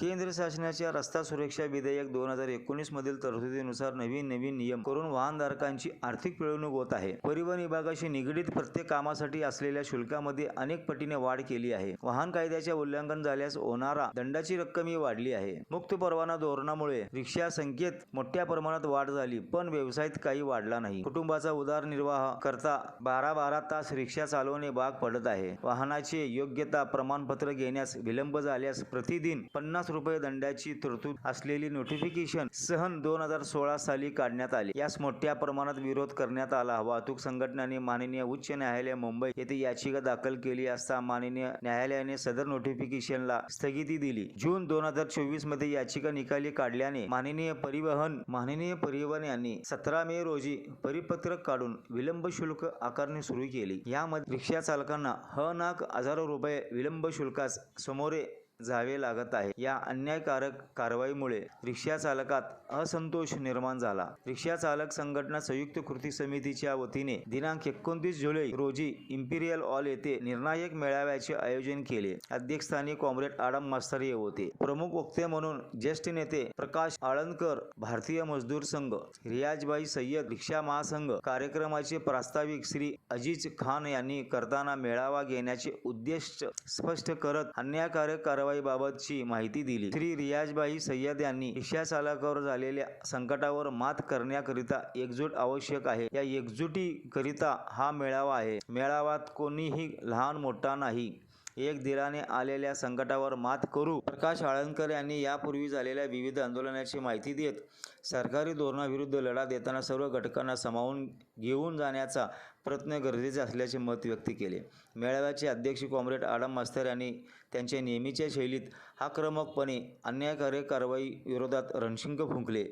केंद्र शासनाच्या रस्ता सुरक्षा विधेयक दोन हजार एकोणीस मधील तरतुदीनुसार नवीन नवीन नियम करून वाहनधारकांची आर्थिक पिळवणूक होत आहे. परिवहन विभागाशी निगडीत प्रत्येक कामासाठी असलेल्या शुल्कामध्ये अनेक पटीने वाढ केली आहे. वाहन कायद्याचे उल्लंघन झाल्यास होणारा दंडाची रक्कमही वाढली आहे. मुक्त परवाना धोरणामुळे रिक्षा संख्येत मोठ्या प्रमाणात वाढ झाली पण व्यवसायात काही वाढला नाही. कुटुंबाचा उदरनिर्वाह करता बारा बारा तास रिक्षा चालवणे भाग पडत आहे. वाहनाचे योग्यता प्रमाणपत्र घेण्यास विलंब झाल्यास प्रतिदिन पन्नास रुपये दंडाची तरतूद असलेली नोटिफिकेशन सहन दोन हजार सोळा साली काढण्यात आले. यास मोठ्या प्रमाणात विरोध करण्यात आला वाहतूक संघटनांनी माननीय उच्च न्यायालय मुंबई येथे याचिका दाखल केली असता माननीय न्यायालयाने सदर नोटिफिकेशनला स्थगिती दिली. जून दोन हजार चोवीसमध्ये याचिका निकाली काढल्याने माननीय परिवहन माननीय परिवहन यांनी सतरा मे रोजी परिपत्रक काढून विलंब शुल्क आकारणी सुरू केली. यामध्ये रिक्षा चालकांना ह नाक हजारो रुपये विलंब शुल्कास समोरे जावे लागत आहे. या अन्यायकारक कारवाईमुळे रिक्षा चालकात असंतोष निर्माण झाला. रिक्षा चालक संघटना संयुक्त कृती समितीच्या वतीने दिनांक एकोणतीस जुलै रोजी इम्पिरियल हॉल येथे निर्णायक मेळाव्याचे आयोजन केले. अध्यक्षस्थानी कॉम्रेड आडम मास्तरे होते. प्रमुख वक्ते म्हणून ज्येष्ठ नेते प्रकाश आळंदकर भारतीय मजदूर संघ रियाजबाई सय्यद रिक्षा महासंघ कार्यक्रमाचे प्रास्ताविक श्री अजीज खान यांनी करताना मेळावा घेण्याचे उद्देश स्पष्ट करत अन्यायकारक कारवाईबाबतची माहिती दिली. श्री रियाजबाई सय्यद यांनी रिक्षा चालकावर झालेल्या संकटावर मात करण्याकरिता एकजूट आवश्यक आहे. या एकजुटीकरिता हा मेळावा आहे. मेळाव्यात कोणीही लहान मोठा नाही. एक दिलाने आलेल्या संकटावर मात करू. प्रकाश आळंदकर यांनी यापूर्वी झालेल्या विविध आंदोलनाची माहिती देत सरकारी धोरणाविरुद्ध लढा देताना सर्व घटकांना सामावून घेऊन जाण्याचा प्रयत्न गरजेचे असल्याचे मत व्यक्त केले. मेळाव्याचे अध्यक्ष कॉम्रेड आडम मास्तर यांनी त्यांच्या नेहमीच्या शैलीत आक्रमकपणे अन्यायकारक कारवाई विरोधात रणशिंग फुंकले.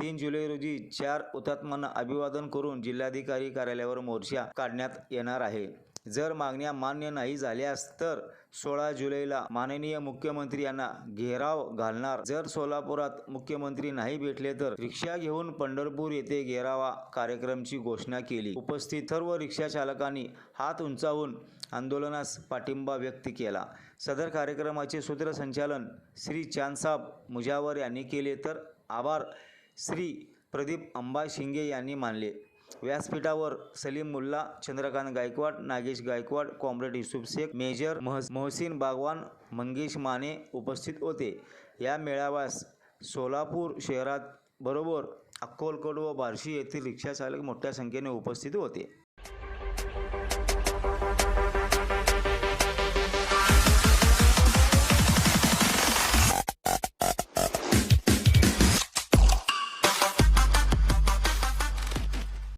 तीन जुलै रोजी चार हुतात्म्यांना अभिवादन करून जिल्हाधिकारी कार्यालयावर मोर्चा काढण्यात येणार आहे. जर मागण्या मान्य नाही झाल्यास तर सोळा जुलैला माननीय मुख्यमंत्री यांना घेराव घालणार. जर सोलापुरात मुख्यमंत्री नाही भेटले तर रिक्षा घेऊन पंढरपूर येथे घेरावा कार्यक्रमची घोषणा केली. उपस्थित सर्व रिक्षा चालकांनी हात उंचावून आंदोलनास पाठिंबा व्यक्त केला. सदर कार्यक्रमाचे सूत्रसंचालन श्री चांदसाब मुजावर यांनी केले तर आभार श्री प्रदीप अंबा शिंगे यांनी मानले. व्यासपीठावर सलीम मुल्ला चंद्रकांत गायकवाड नागेश गायकवाड कॉम्रेड युसुफ शेख मेजर महस मोहसिन बागवान मंगेश माने उपस्थित होते. या मेळाव्यास सोलापूर शहरात बरोबर अक्कलकोट व बार्शी येथील रिक्षाचालक मोठ्या संख्येने उपस्थित होते.